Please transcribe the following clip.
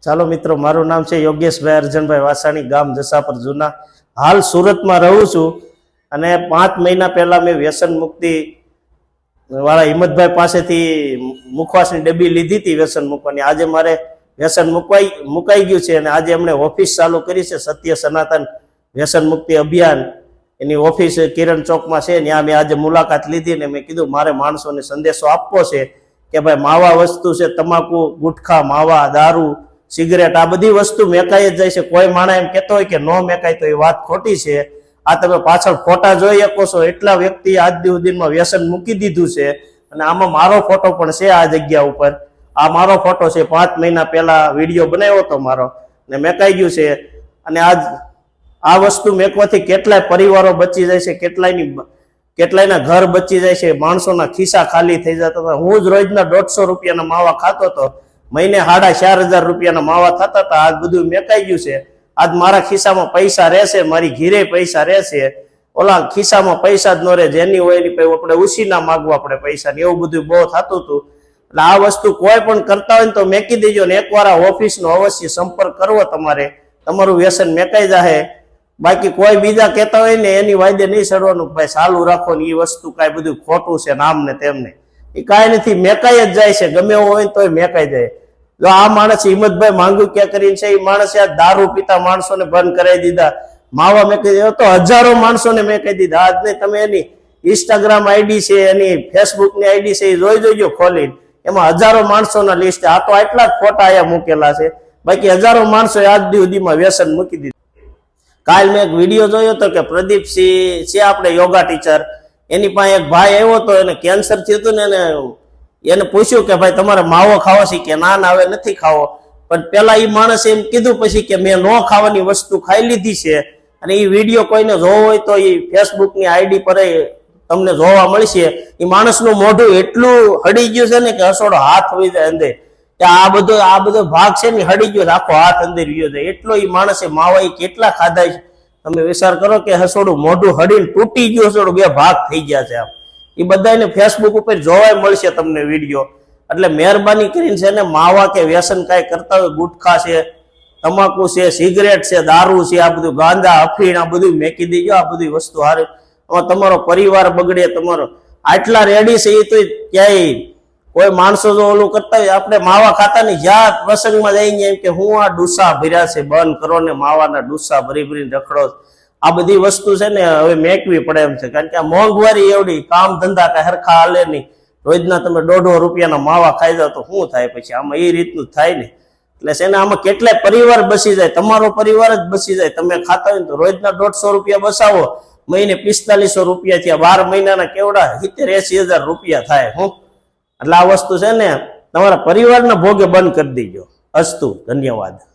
ચાલો મિત્રો, મારું નામ છે યોગેશભાઈ અર્જનભાઈ વાસાણી, ગામ જસાપર, જૂના. હાલ સુરતમાં રહું છું અને પાંચ મહિના પહેલાં મેં વ્યસન મુક્તિ વાળા હિંમતભાઈ પાસેથી મુખવાસની ડબ્બી લીધી હતી વ્યસન મૂકવાની. આજે મારે વ્યસન મુકવાઈ, મુકાઈ ગયું છે અને આજે એમણે ઓફિસ ચાલુ કરી છે, સત્ય સનાતન વ્યસન મુક્તિ અભિયાન. એની ઓફિસ કિરણ ચોકમાં છે ત્યાં મેં આજે મુલાકાત લીધી ને મેં કીધું મારે માણસોને સંદેશો આપવો છે કે ભાઈ માવા વસ્તુ છે, તમાકુ, ગુટખા, માવા, દારૂ સિગરેટ, આ બધી વસ્તુ મેકાઈ જ જાય છે. કોઈ માણા એમ કહેતો હોય કે ન મેકાય તો એ વાત ખોટી છે. આ તમે પાછળ ફોટા જોઈ શકો છો. એટલા વ્યક્તિ આજ દિવસમાં વ્યસન મૂકી દીધું છે. અને આમાં મારો ફોટો પણ છે આ જગ્યા ઉપર. આ મારો ફોટો છે. પાંચ મહિના પહેલા વીડિયો બનાવ્યો હતો મારો. ને મેકાઈ ગયું છે. અને આજ આ વસ્તુ મેકવાથી કેટલાય પરિવારો બચી જાય છે. કેટલાયની કેટલાયના ઘર બચી જાય છે. માણસોના ખિસ્સા ખાલી થઈ જતા હતા. હું જ રોજના દોઢસો રૂપિયાના માવા ખાતો હતો. મહિને સાડા ચાર હજાર રૂપિયાના માવા થતા હતા. આજ બધું મેકાઈ ગયું છે. આજ મારા ખિસ્સામાં પૈસા રહેશે, મારી ઘીરે પૈસા રહેશે. ઓલા ખિસ્સામાં પૈસા જ ન રહે, જેની હોય એની આપણે ઉછીના માગવા આપણે પૈસા ને એવું બધું બહુ થતું હતું. એટલે આ વસ્તુ કોઈ પણ કરતા હોય ને તો મેકી દેજો ને એકવાર ઓફિસનો અવશ્ય સંપર્ક કરવો તમારે. તમારું વ્યસન મેકાઈ જાહે. બાકી કોઈ બીજા કહેતા હોય ને એની વાયદે નહીં સડવાનું ભાઈ ચાલુ રાખો ને એ વસ્તુ કાંઈ બધું ખોટું છે નામ ને તેમને એ કાંઈ નથી, મેકાઈ જ જાય છે. ગમે એવું હોય તોય મેકાઈ જાય. જો આ માણસ હિંમતભાઈ માંગુ ક્યાં કરીને છે? એ માણસે આ દારૂ પીતા માણસોને બંધ કરાવી દીધા. માવા મેં કહી દીધા. તો હજારો માણસોને મેં કહી દીધા. આજ નહીં તમે એની ઇન્સ્ટાગ્રામ આઈડી છે, એની ફેસબુકની આઈડી છે, એ જોઈ જોઈજો ખોલીને. એમાં હજારો માણસોના લિસ્ટ આ તો આટલા જ ફોટા અહીંયા મૂકેલા છે. બાકી હજારો માણસો આજ સુધીમાં વ્યસન મૂકી દીધું. કાલ મેં એક વીડિયો જોયો હતો કે પ્રદીપસિંહ છે આપણે યોગા ટીચર એની પાસે એક ભાઈ આવ્યો હતો એને કેન્સર થયું હતું ને એને એને પૂછ્યું કે ભાઈ, તમારે માવો ખાવો છે કે ના? ના હવે નથી ખાવો. પણ પેલા એ માણસે એમ કીધું પછી કે મેં ન ખાવાની વસ્તુ ખાઈ લીધી છે. અને એ વીડિયો કોઈને જોવો હોય તો એ ફેસબુકની આઈડી પર તમને જોવા મળશે. એ માણસનું મોઢું એટલું હડી ગયું છે ને કે હસોડો હાથ હોય જાય અંદર. કે આ બધો આ બધો ભાગ છે ને હડી ગયો આખો હાથ અંદર ગયો છે. એટલો એ માણસે માવા એ કેટલા ખાધા છે. તમે વિચાર કરો કે હસોડું મોઢું હડીને તૂટી ગયું હસોડું બે ભાગ થઈ ગયા છે આમ. એ બધાને ફેસબુક ઉપર જોવાય મળશે તમને વીડિયો એટલે મહેરબાની કરીને છે ને માવા કે વ્યસન કાંઈ કરતા હોય, ગુટખા છે, તમાકુ છે, સિગરેટ છે, દારૂ છે, આ બધું ગાંધા અફીણ આ બધું મેકી દેજો, આ બધી વસ્તુ હારે તમારો પરિવાર બગડે, તમારો આટલા રેડી છે એ તો ક્યાંય કોઈ માણસો જો ઓલું કરતા હોય, આપણે માવા ખાતા ને જ્યાં પ્રસંગમાં જઈને એમ કે હું આ ડુસા ભર્યા છે, બંધ કરો ને માવાના ડુસા ભરી ભરીને રખડો. આ બધી વસ્તુ છે ને હવે મેકવી પડે એમ છે. કારણ કે આ મોંઘવારી એવડી, કામ ધંધા કે હરખા હાલે નહીં. રોજના તમે દોઢો રૂપિયાના માવા ખાઈ જાવ તો શું થાય પછી? આમાં એ રીતનું થાય ને. એટલે છે ને આમાં કેટલાય પરિવાર બસી જાય. તમારો પરિવાર જ બસી જાય. તમે ખાતા હોય તો રોજના દોઢસો રૂપિયા બસાવો. મહિને પિસ્તાલીસો રૂપિયા થયા. બાર મહિનાના કેવડા? સિત્તેર એસી હજાર રૂપિયા થાય, હું. એટલે આ વસ્તુ છે ને તમારા પરિવારના ભોગે બંધ કરી દેજો. અસ્તુ. ધન્યવાદ.